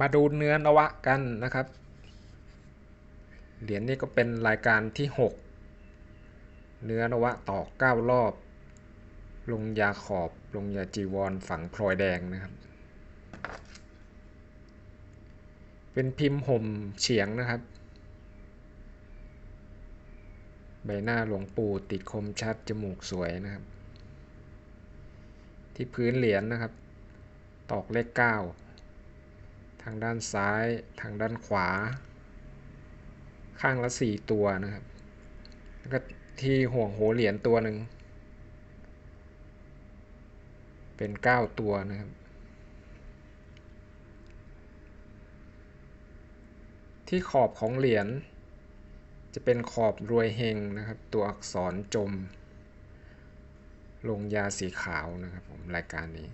มาดูเนื้อนวะกันนะครับ เหรียญนี้ก็เป็นรายการที่ 6 เนื้อนวะต่อ 9 รอบ ลงยาขอบ ลงยาจีวรฝังพลอยแดงนะครับ เป็นพิมพ์ห่มเฉียงนะครับ ใบหน้าหลวงปู่ติดคมชัด จมูกสวยนะครับ ที่พื้นเหรียญนนะครับ ตอกเลข9ทางด้านซ้าย ทางด้านขวา ข้างละ 4 ตัวนะครับ แล้วก็ที่ห่วงโหเหรียญตัวหนึ่ง เป็น 9 ตัวนะครับ ที่ขอบของเหรียญจะเป็นขอบรวยเฮงนะครับ ตัวอักษรจม ลงยาสีขาวนะครับผมรายการนี้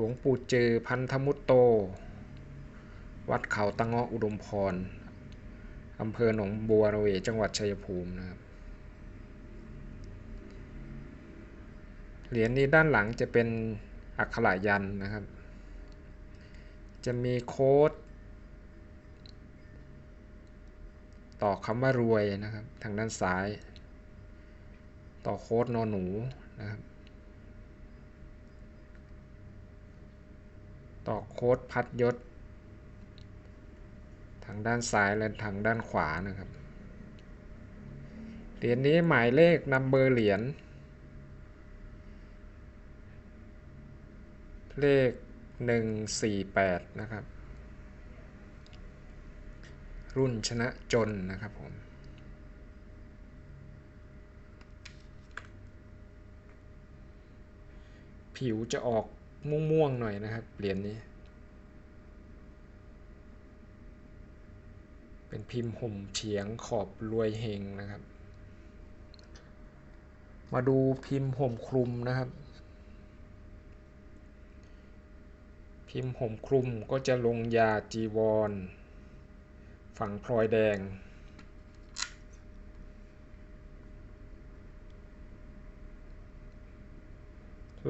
ลวงปู่เจอพันธมุตโต วัดเขาตะเงาะอุดมพรอำเภอหนองบัวระเวจังหวัดชัยภูมินะครับ เหรียญนี้ด้านหลังจะเป็นอักขระยันนะครับ จะมีโค้ดต่อคำว่ารวยนะครับ ทางด้านซ้าย ต่อโค้ดนอหนูนะครับ ต่อโค้ดพัดยศ ทางด้านซ้ายและทางด้านขวานะครับ เหรียญนี้หมายเลขนัมเบอร์เหรียญเลข 148 นะครับ รุ่นชนะจนนะครับผมผิวจะออก ม่วงๆหน่อยนะครับ เหรียญนี้ เป็นพิมพ์ห่มเฉียงขอบรวยเฮงนะครับ มาดูพิมพ์ห่มคลุมนะครับ พิมพ์ห่มคลุมก็จะลงยาจีวร ฝังพลอยแดง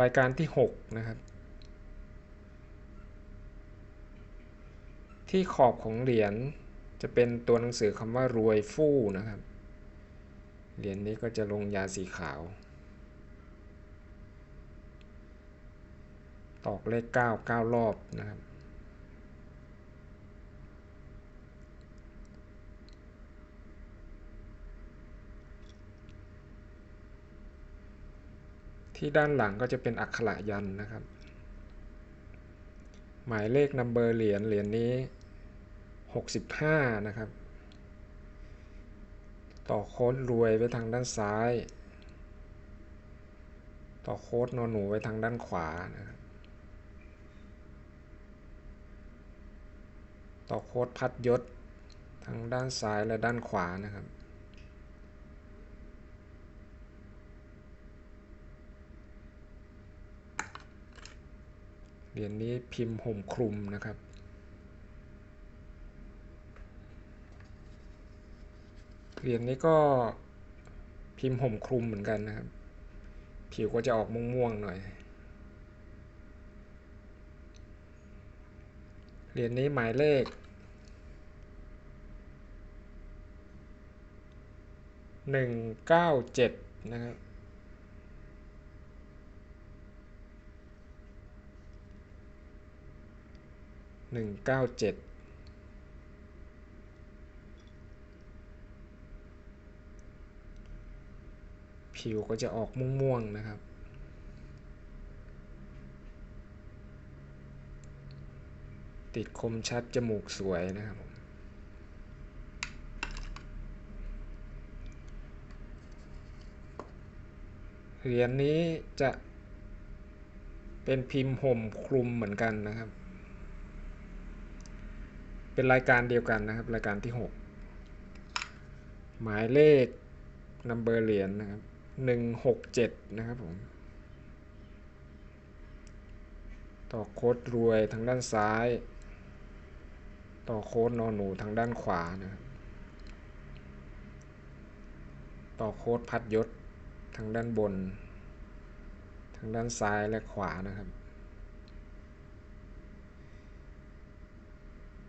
รายการที่ 6 นะครับ ที่ขอบของเหรียญจะเป็นตัวหนังสือคำว่ารวยฟู่นะครับ เหรียญนี้ก็จะลงยาสีขาว ตอกเลข 9 9 รอบนะครับ ที่ด้านหลังก็จะเป็นอักขระยันนะครับ หมายเลขนัมเบอร์เหรียญเหรียญนี้ 65 นะครับ ต่อโค้ดรวยไว้ทางด้านซ้าย ต่อโค้ดนอนหนูไว้ทางด้านขวานะครับต่อโค้ดพัดยศทางด้านซ้ายและด้านขวานะครับ เหรียญนี้พิมพ์ห่มคลุมนะครับ เหรียญนี้ก็พิมพ์ห่มคลุมเหมือนกันนะครับ ผิวก็จะออกม่วงๆหน่อย เหรียญนี้หมายเลขหนึ่งเก้าเจ็ดนะครับหนึ่งเก้าเจ็ด ผิวก็จะออกม่วงๆนะครับ ติดคมชัดจมูกสวยนะครับผมเหรียญนี้จะเป็นพิมพ์ห่มคลุมเหมือนกันนะครับ เป็นรายการเดียวกันนะครับ รายการที่ 6 หมายเลขนัมเบอร์เหรียญนะครับ หนึ่งหกเจ็ดนะครับผม ต่อโค้ดรวยทางด้านซ้าย ต่อโค้ดนอนหนูทางด้านขวานะครับต่อโค้ดพัดยศทางด้านบน ทางด้านซ้ายและขวานะครับ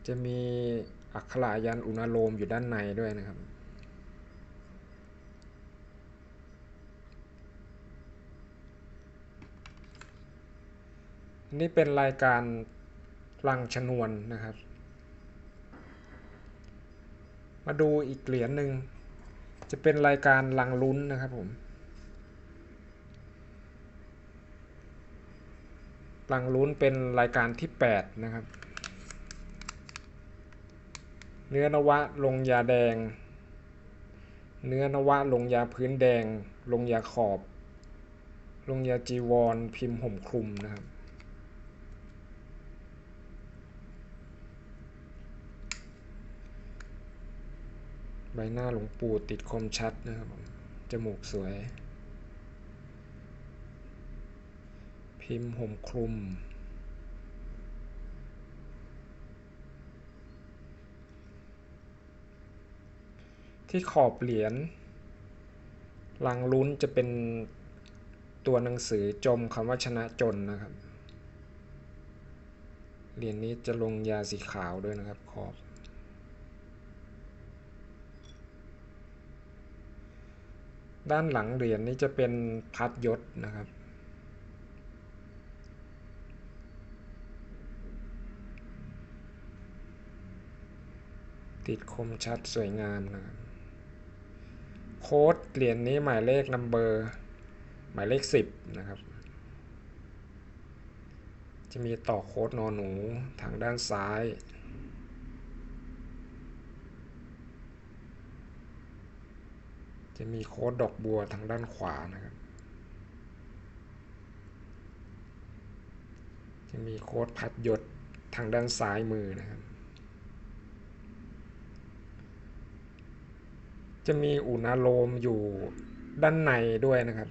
จะมีอักขระยันอุณโลมอยู่ด้านในด้วยนะครับ นี่เป็นรายการลังชนวนนะครับ มาดูอีกเหรียญหนึ่งจะเป็นรายการลังลุ้นนะครับผมลังลุ้นเป็นรายการที่ 8 นะครับ เนื้อนวะลงยาแดง เนื้อนวะลงยาพื้นแดง ลงยาขอบ ลงยาจีวร พิมพ์ห่มคลุมนะครับ บหน้าหลวงปู่ติดคมชัดนะครับผมจมูกสวย พิมพ์ห่มคลุม ที่ขอบเหรียญลังลุ้นจะเป็นตัวหนังสือจมคำว่าชนะจนนะครับ เหรียญนี้จะลงยาสีขาวด้วยนะครับขอบ ด้านหลังเหรียญนี้จะเป็นพัดยศนะครับ ติดคมชัดสวยงามนะครับ โค้ดเหรียญนี้หมายเลขนัมเบอร์ หมายเลขสิบนะครับ จะมีต่อโค้ดนอหนูทางด้านซ้าย จะมีโค้ดดอกบัวทางด้านขวานะครับ จะมีโค้ดพัดยศทางด้านซ้ายมือนะครับ จะมีอุณาโลมอยู่ด้านในด้วยนะครับ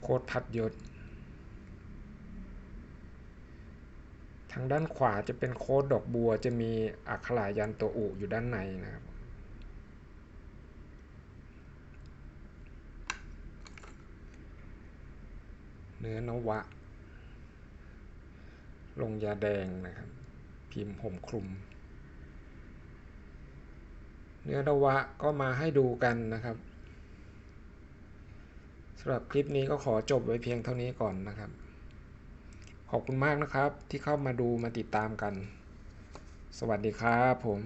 โค้ดพัดยศ ทางด้านขวาจะเป็นโค้ดดอกบัวจะมีอักขระยันตัวอุอยู่ด้านในนะครับ เนื้อนวะ ลงยาแดงนะครับ พิมพ์ห่มคลุม เนื้อนวะก็มาให้ดูกันนะครับสำหรับคลิปนี้ก็ขอจบไว้เพียงเท่านี้ก่อนนะครับ ขอบคุณมากนะครับที่เข้ามาดูมาติดตามกัน สวัสดีครับผม